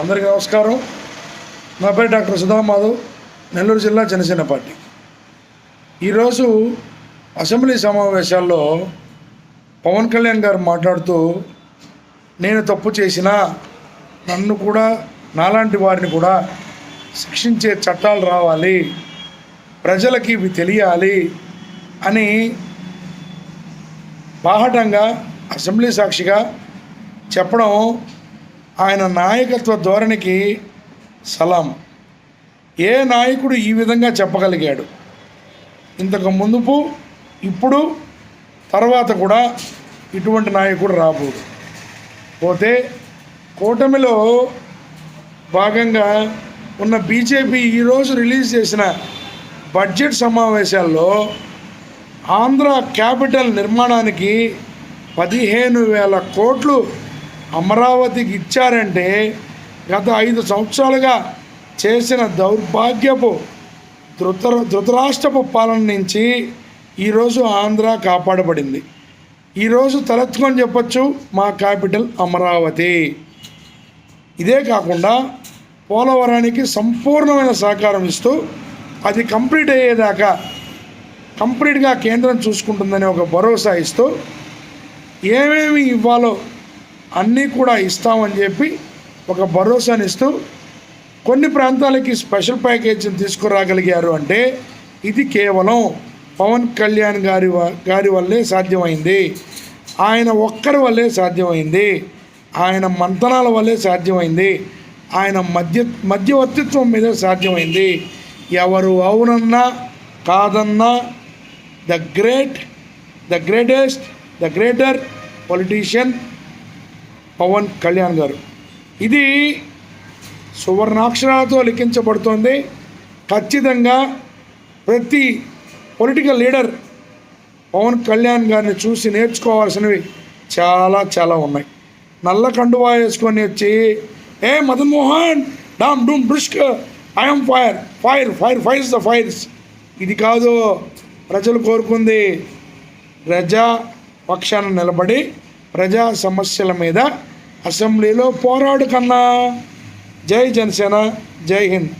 అందరికీ నమస్కారం. నా పేరు డాక్టర్ సుధామాధవ్ నెల్లూరు జిల్లా జనసేన పార్టీ. ఈరోజు అసెంబ్లీ సమావేశాల్లో పవన్ కళ్యాణ్ గారు మాట్లాడుతూ నేను తప్పు చేసినా నన్ను కూడా నాలాంటి వారిని కూడా శిక్షించే చట్టాలు రావాలి ప్రజలకి ఇవి తెలియాలి అని బాహటంగా అసెంబ్లీ సాక్షిగా చెప్పడం ఆయన నాయకత్వ ధోరణికి సలాం. ఏ నాయకుడు ఈ విధంగా చెప్పగలిగాడు? ఇంతకు ముందుపు ఇప్పుడు తర్వాత కూడా ఇటువంటి నాయకుడు రాబోదు. పోతే కూటమిలో భాగంగా ఉన్న బీజేపీ ఈరోజు రిలీజ్ చేసిన బడ్జెట్ సమావేశాల్లో ఆంధ్ర క్యాపిటల్ నిర్మాణానికి పదిహేను వేల కోట్లు అమరావతికి ఇచ్చారంటే గత ఐదు సంవత్సరాలుగా చేసిన దౌర్భాగ్యపు ధృత ధృతరాష్ట్రపు పాలన నుంచి ఈరోజు ఆంధ్ర కాపాడబడింది. ఈరోజు తలెత్తుకొని చెప్పొచ్చు మా క్యాపిటల్ అమరావతి. ఇదే కాకుండా పోలవరానికి సంపూర్ణమైన సహకారం ఇస్తూ అది కంప్లీట్ అయ్యేదాకా కంప్లీట్గా కేంద్రం చూసుకుంటుందని ఒక భరోసా ఇస్తూ ఏమేమి ఇవ్వాలో అన్నీ కూడా ఇస్తామని చెప్పి ఒక భరోసానిస్తూ కొన్ని ప్రాంతాలకి స్పెషల్ ప్యాకేజీని తీసుకురాగలిగారు అంటే ఇది కేవలం పవన్ కళ్యాణ్ గారి గారి వల్లే సాధ్యమైంది. ఆయన ఒక్కరి వల్లే సాధ్యమైంది. ఆయన మంతనాల వల్లే సాధ్యమైంది. ఆయన మధ్య మధ్యవర్తిత్వం మీద సాధ్యమైంది. ఎవరు అవునన్నా కాదన్నా the great the greatest the greater politician Pavan Kalyan garu. ఇది సువర్ణాక్షరాలతో లిఖించబడుతోంది. ఖచ్చితంగా ప్రతి పొలిటికల్ లీడర్ పవన్ కళ్యాణ్ గారిని చూసి నేర్చుకోవాల్సినవి చాలా చాలా ఉన్నాయి. నల్ల కండువా వేసుకొని వచ్చి ఏ మదన్ మోహన్ డామ్ డూమ్ బ్రిష్క్ I'm fire fire fire fires the fires. ఇది కాదు ప్రజలు కోరుకుంది ప్రజా పక్షాన నిలబడి ప్రజా సమస్యల మీద అసెంబ్లీలో పోరాడు కన్నా జై జనసేన జై హింద్.